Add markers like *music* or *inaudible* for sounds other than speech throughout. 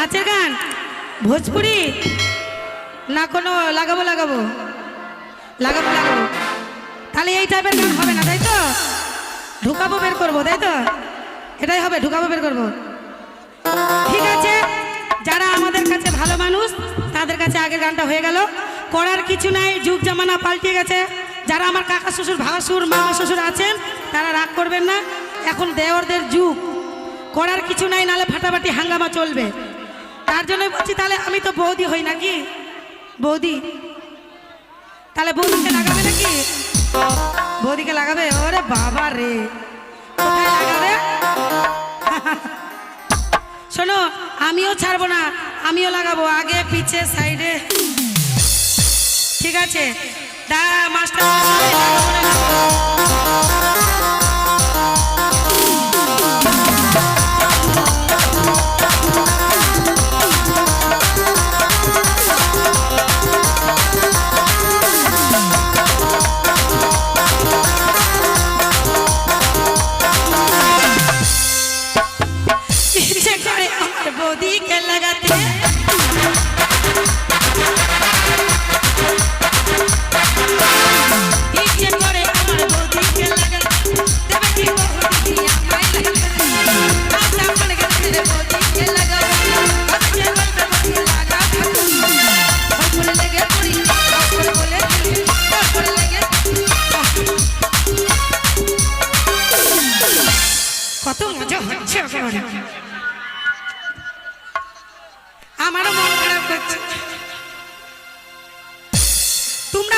নাচের গান? ভোজপুরি? না, কোনো লাগাবো লাগাবো। লাগাবো লাগাবো। তাহলে এই টাইপের গান হবে না, তাই তো? ঢুকাবো, বের করব, তাই তো? এটাই হবে, ঢুকাবো, বের করব। ঠিক আছে, যারা আমাদের কাছে ভালো মানুষ, তাদের কাছে আগের গানটা হয়ে গেল। করার কিছু নাই, যুগ জামানা পাল্টে গেছে। যারা আমার কাকা শ্বশুর ভাসুর মামা শ্বশুর আছেন, তারা রাগ করবেন না। এখন দেওরদের যুগ। করার কিছু নাই, নালে ফাটাফাটি হাঙ্গামা চলবে। তার জন্য বলছি, তাহলে আমি তো বৌদি হই নাকি? বৌদি। তাহলে বৌদিকে লাগাবে নাকি? বৌদিকে লাগাবে? ওরে বাবা রে। লাগাবে? *laughs* শোনো, আমিও ছাড়বো না, আমিও লাগাবো, আগে পিছে, সাইডে। ঠিক আছে? দা মাস্টার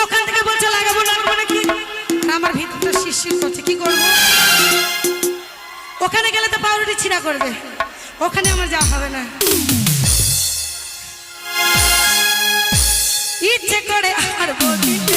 ওখান থেকে আমার ভিতরটা শিরশির করছে, কি করব? ওখানে গেলে তো পাউরুটি ছিঁড়া করবে। ওখানে আমার যাওয়া হবে না। ইচ্ছে করে আর বৌদিকে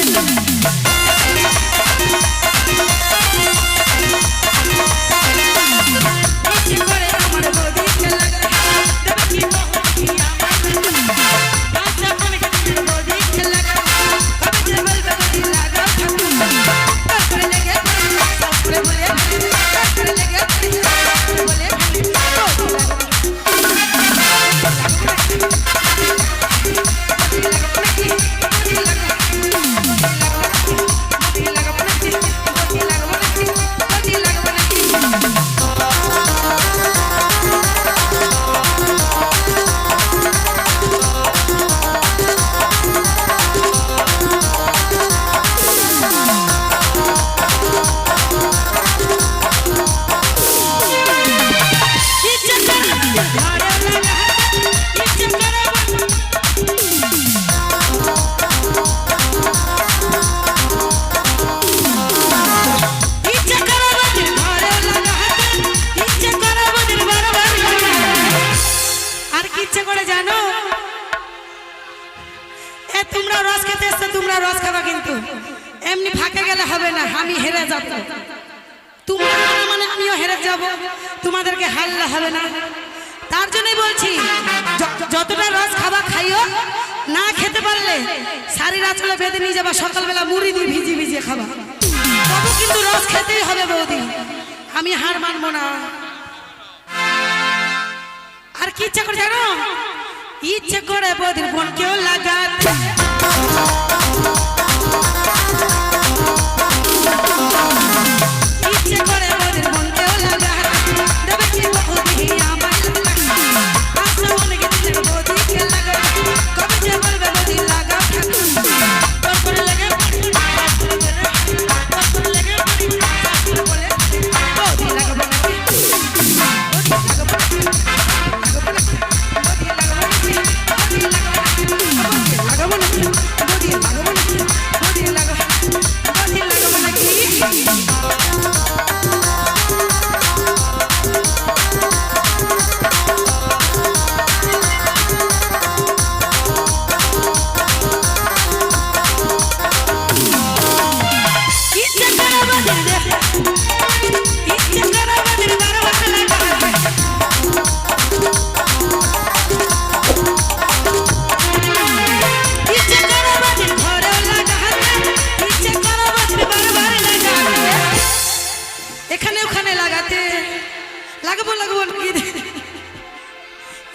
করে জানো? এ, তোমরা রস খেতে এসছো, তোমরা রস খাবা কিন্তু। এমনি ফাঁকে গেলে হবে না, আমি হেরে যাব। তোমরা মানে আমিও হেরে যাব। তোমাদেরকে হারলে হবে না। তার জন্যই বলছি যতটা রস খাবা খাইও, না খেতে পারলে শাড়ির আঁচলে বেঁধে নিয়ে যাবা, সকালবেলা মুড়ি দিয়ে ভিজি ভিজিয়ে খাবা। তবু কিন্তু রস খেতেই হবে বৌদি। আমি হার মানবো না। আর কি ইচ্ছা করে জানো? ইচ্ছে করে বৌদির বোনকেও লাগাতে।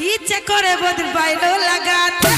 ইচ্ছে করে বোধ পাইলো লাগাতে।